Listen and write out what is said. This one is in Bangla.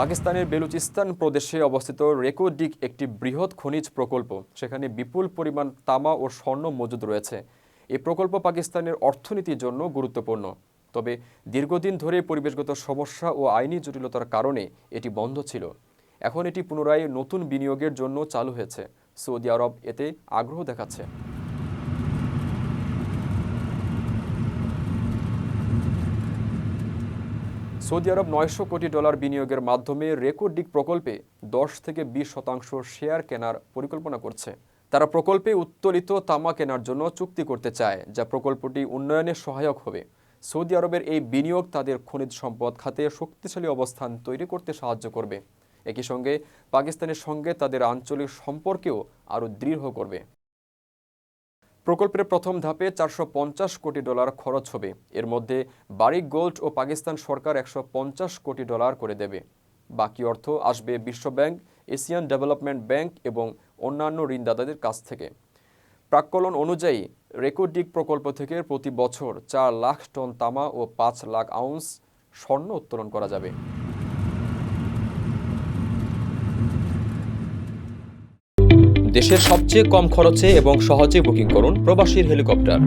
পাকিস্তানের বেলুচিস্তান প্রদেশে অবস্থিত রেকোডিক একটি বৃহৎ খনিজ প্রকল্প। সেখানে বিপুল পরিমাণ তামা ও স্বর্ণ মজুদ রয়েছে। এই প্রকল্প পাকিস্তানের অর্থনীতির জন্য গুরুত্বপূর্ণ। তবে দীর্ঘদিন ধরে পরিবেশগত সমস্যা ও আইনি জটিলতার কারণে এটি বন্ধ ছিল। এখন এটি পুনরায় নতুন বিনিয়োগের জন্য চালু হয়েছে। সৌদি আরব এতে আগ্রহ দেখাচ্ছে। সৌদি আরব নয়শো কোটি ডলার বিনিয়োগের মাধ্যমে রেকর্ডিক প্রকল্পে দশ থেকে বিশ শতাংশ শেয়ার কেনার পরিকল্পনা করছে। তারা প্রকল্পে উত্তোলিত তামা কেনার জন্য চুক্তি করতে চায়, যা প্রকল্পটি উন্নয়নে সহায়ক হবে। সৌদি আরবের এই বিনিয়োগ তাদের খনিজ সম্পদ খাতে শক্তিশালী অবস্থান তৈরি করতে সাহায্য করবে। একই সঙ্গে পাকিস্তানের সঙ্গে তাদের আঞ্চলিক সম্পর্কেও আরও দৃঢ় করবে। প্রকল্পের প্রথম ধাপে চারশো পঞ্চাশ কোটি ডলার খরচ হবে। এর মধ্যে বারিক গোল্ড ও পাকিস্তান সরকার একশো পঞ্চাশ কোটি ডলার করে দেবে। বাকি অর্থ আসবে বিশ্বব্যাংক এশিয়ান ডেভেলপমেন্ট ব্যাংক এবং অন্যান্য ঋণদাতাদের কাছ থেকে। প্রাক্কলন অনুযায়ী রেকর্ডিক প্রকল্প থেকে প্রতি বছর চার লাখ টন তামা ও পাঁচ লাখ আউন্স স্বর্ণ উত্তোলন করা যাবে। দেশের সবচেয়ে কম খরচে এবং সহজে বুকিং করুন প্রবাসীর হেলিকপ্টার।